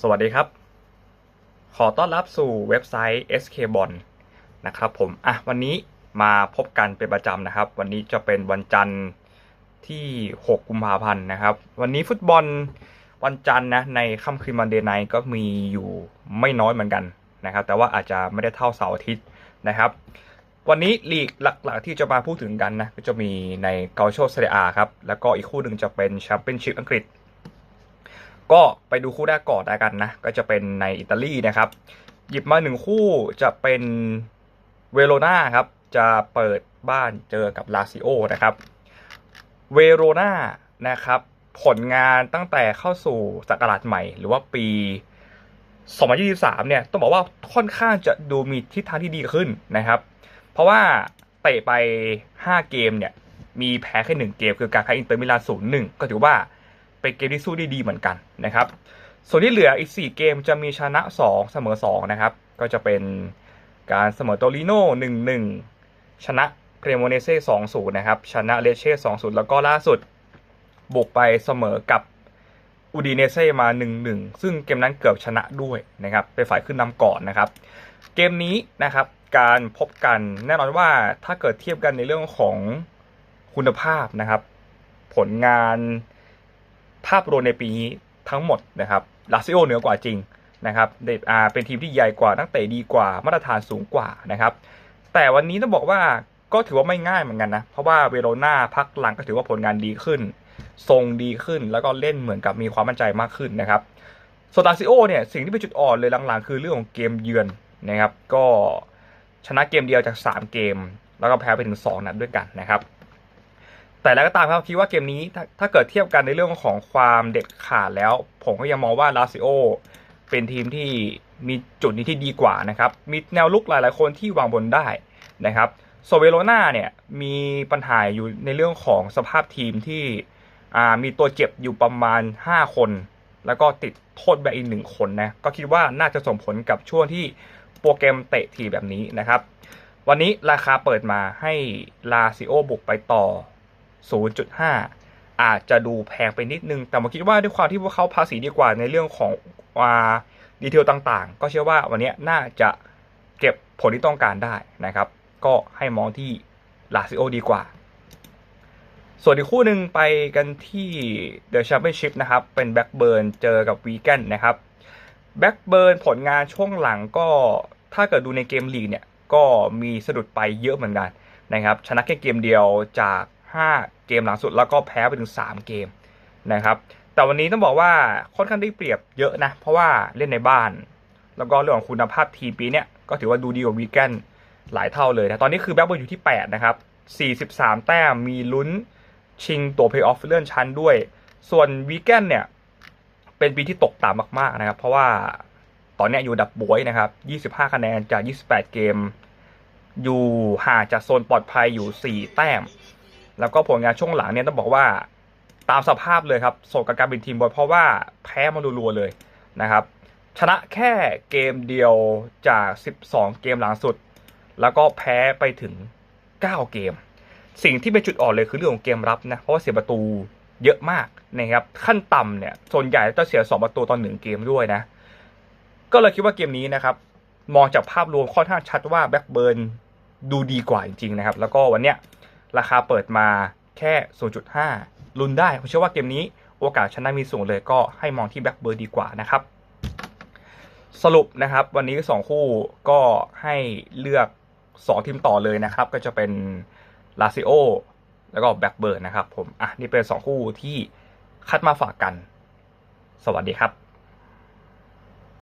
สวัสดีครับ ขอต้อนรับสู่เว็บไซต์ SK b o n นะครับผม อะ วันนี้มาพบกันเป็นประจำนะครับ วันนี้จะเป็นวันจันทร์ที่ 6 กุมภาพันธ์นะครับ วันนี้ฟุตบอลวันจันทร์นะในค่ำคืนวันเดย์ไนก็มีอยู่ไม่น้อยเหมือนกันนะครับ แต่ว่าอาจจะไม่ได้เท่าเสาร์อาทิตย์นะครับ วันนี้ลีกหลักๆ ที่จะมาพูดถึงกันนะก็จะมีในเกาโชเซเรียครับ แล้วก็อีกคู่หนึ่งจะเป็นแชมเปี้ยนชิพอังกฤษ ก็ไปดูคู่แรกก่อนแล้วกันนะ ก็จะเป็นในอิตาลีนะครับ หยิบมาหนึ่งคู่จะเป็นเวโรนาครับ จะเปิดบ้านเจอกับลาซิโอนะครับ เวโรนานะครับ ผลงานตั้งแต่เข้าสู่ศักราชใหม่ หรือว่าปี 2023 เนี่ย ต้องบอกว่าค่อนข้างจะดูมีทิศทางที่ดีขึ้นนะครับ เพราะว่าเตะไป 5 เกมเนี่ย มีแพ้แค่ 1 เกม คือการแพ้อินเตอร์มิลาน0-1 ก็ถือว่า เป็นเกมที่สู้ได้ดีเหมือนกันนะครับ ส่วนที่เหลืออีก 4 เกมจะมีชนะ 2 เสมอ 2 นะครับ ก็จะเป็นการเสมอโตลิโน่ 1-1 ชนะเครโมเนเซ่2-0 นะครับ ชนะเลเช่2-0 แล้วก็ล่าสุดบุกไปเสมอกับอูดีเนเซ่มา 1-1 ซึ่งเกมนั้นเกือบชนะด้วยนะครับเป็นฝ่ายขึ้นนำก่อนนะครับ เกมนี้นะครับการพบกันแน่นอนว่าถ้าเกิดเทียบกันในเรื่องของคุณภาพนะครับ ผลงานาพรวมในปีนี้ทั้งหมดนะครับลาซิโอเหนือกว่าจริงนะครับเดอาเป็นทีมที่ใหญ่กว่านักเตะดีกว่ามาตรฐานสูงกว่านะครับแต่วันนี้ต้องบอกว่าก็ถือว่าไม่ง่ายเหมือนกันนะเพราะว่าเวโรนาพักหลังก็ถือว่าผลงานดีขึ้น ทรงดีขึ้นแล้วก็เล่นเหมือนกับมีความมั่นใจมากขึ้นนะครับส่วนลาซิโอเนี่ยสิ่งที่เป็นจุดอ่อนเลยหลังๆ คือเรื่องของเกมเยือนนะครับก็ชนะเกมเดียวจาก 3 เกม แล้วก็แพ้ไปถึง 2 นัดด้วยกันนะครับ แต่แล้วก็ตามครับคิดว่าเกมนี้ถ้าถ้าเกิดเทียบกันในเรื่องของความเด็ดขาดแล้ว ผมก็ยังมองว่าลาซิโอเป็นทีมที่มีจุดนี้ที่ดีกว่านะครับ มีแนวลุกหลาย ๆ คนที่วางบนได้นะครับโซเวโรนาเนี่ยมีปัญหาอยู่ในเรื่องของสภาพทีมที่มีตัวเจ็บอยู่ประมาณ 5 คน แล้วก็ติดโทษแบนอีกหนึ่งคนนะก็คิดว่าน่าจะส่งผลกับช่วงที่โปรแกรมเตะทีแบบนี้นะครับ วันนี้ราคาเปิดมาให้ลาซิโอบุกไปต่อ 0.5 อาจจะดูแพงไปนิดนึง แต่ผมคิดว่าด้วยความที่พวกเขาภาษีดีกว่าในเรื่องของว่าดีเทลต่างๆ ก็เชื่อว่าวันนี้น่าจะเก็บผลที่ต้องการได้นะครับ ก็ให้มองที่ลาซิโอดีกว่า ส่วนอีกคู่หนึ่งไปกันที่ The Championship นะครับ เป็นแบ็กเบิร์นเจอกับวีแกนนะครับแบ็กเบิร์นผลงานช่วงหลังก็ถ้าเกิดดูในเกมลีกเนี่ย ก็มีสะดุดไปเยอะเหมือนกันนะครับ ชนะแค่เกมเดียวจาก 5 เกมหลังสุดแล้วก็แพ้ไปถึง 3 เกมนะครับ แต่วันนี้ต้องบอกว่าค่อนข้างได้เปรียบเยอะนะ เพราะว่าเล่นในบ้าน แล้วก็เรื่องของคุณภาพทีปีเนี้ยก็ถือว่าดูดีกว่าวีแกนหลายเท่าเลยนะตอนนี้คือแบ็กเบิร์อยู่ที่ 8 นะครับ 43 แต้มมีลุ้นชิงตัวเพลย์ออฟเลื่อนชั้นด้วย ส่วนวีแกนเนี่ยเป็นปีที่ตกต่ำมากๆนะครับ เพราะว่าตอนนี้อยู่ดับบวยนะครับ 25 คะแนนจาก 28 เกม อยู่ห่างจากโซนปลอดภัยอยู่ 4 แต้ม แล้วก็ผลงานช่วงหลังเนี่ยต้องบอกว่าตามสภาพเลยครับโศกกับการเป็นทีมบอลเพราะว่าแพ้มารัวๆเลยนะครับชนะแค่เกมเดียวจาก 12 เกมหลังสุด แล้วก็แพ้ไปถึง 9 เกม สิ่งที่เป็นจุดอ่อนเลยคือเรื่องของเกมรับนะเพราะว่าเสียประตูเยอะมากนะครับขั้นต่ำเนี่ยส่วนใหญ่จะเสีย 2 ประตูตอนหนึ่งเกมด้วยนะ ก็เลยคิดว่าเกมนี้นะครับ มองจากภาพรวมค่อนข้างชัดว่าแบ็กเบิร์นดูดีกว่าจริงๆนะครับ แล้วก็วันเนี้ย ราคาเปิดมาแค่ 0.5 ลุ้นได้ ผมเชื่อว่าเกมนี้โอกาสชนะมีสูงเลยก็ให้มองที่แบ็กเบิร์ดีกว่านะครับ สรุปนะครับวันนี้ 2 คู่ก็ให้เลือก 2 ทีมต่อเลยนะครับ ก็จะเป็นลาซิโอแล้วก็แบ็กเบิร์นะครับผม อะ นี่เป็น 2 คู่ที่คัดมาฝากกัน สวัสดีครับ